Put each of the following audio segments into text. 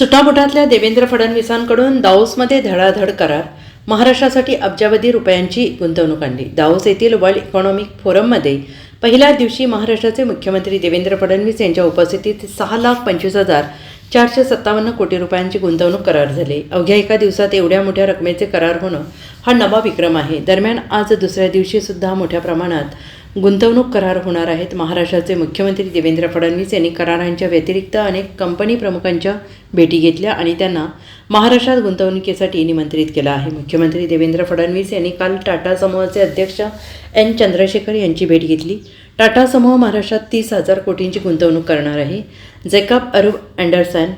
सुटाबुटातल्या देवेंद्र फडणवीसांकडून दाऊसमध्ये धडाधड करार. महाराष्ट्रासाठी अब्जावधी रुपयांची गुंतवणूक आणली. दाऊस येथील वर्ल्ड इकॉनॉमिक फोरममध्ये पहिल्या दिवशी महाराष्ट्राचे मुख्यमंत्री देवेंद्र फडणवीस यांच्या उपस्थितीत सहा लाख पंचवीस हजार चारशे सत्तावन्न कोटी रुपयांची गुंतवणूक करार झाले. अवघ्या एका दिवसात एवढ्या मोठ्या रकमेचे करार होणं हा नवा विक्रम आहे. दरम्यान आज दुसऱ्या दिवशीसुद्धा मोठ्या प्रमाणात गुंतवणूक करार होणार आहेत. महाराष्ट्राचे मुख्यमंत्री देवेंद्र फडणवीस यांनी करारांच्या व्यतिरिक्त अनेक कंपनी प्रमुखांच्या भेटी घेतल्या आणि त्यांना महाराष्ट्रात गुंतवणुकीसाठी निमंत्रित केलं आहे. मुख्यमंत्री देवेंद्र फडणवीस यांनी काल टाटा समूहाचे अध्यक्ष एन चंद्रशेखर यांची भेट घेतली. टाटा समूह महाराष्ट्रात तीस हजार कोटींची गुंतवणूक करणार आहे. जेकब अरुब अँडरसन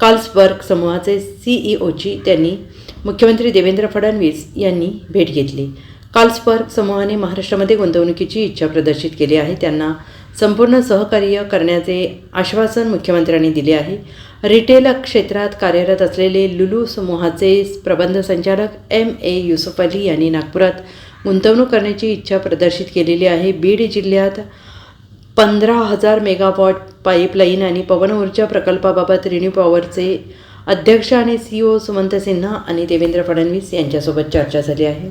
कार्ल्सबर्ग समूहाचे सीईओची त्यांनी मुख्यमंत्री देवेंद्र फडणवीस यांनी भेट घेतली. कार्ल्सबर्ग समूहाने महाराष्ट्रामध्ये गुंतवणुकीची इच्छा प्रदर्शित केली आहे. त्यांना संपूर्ण सहकार्य करण्याचे आश्वासन मुख्यमंत्र्यांनी दिले आहे. रिटेल क्षेत्रात कार्यरत असलेले लुलू समूहाचे प्रबंध संचालक एम ए युसुफ अली यांनी नागपुरात गुंतवणूक करण्याची इच्छा प्रदर्शित केलेली आहे. बीड जिल्ह्यात पंधरा हजार मेगावॉट पाईपलाईन आणि पवन ऊर्जा प्रकल्पाबाबत रिन्यू पॉवरचे अध्यक्ष आणि सी ओ सुमंत सिन्हा आणि देवेंद्र फडणवीस यांच्यासोबत चर्चा झाली आहे.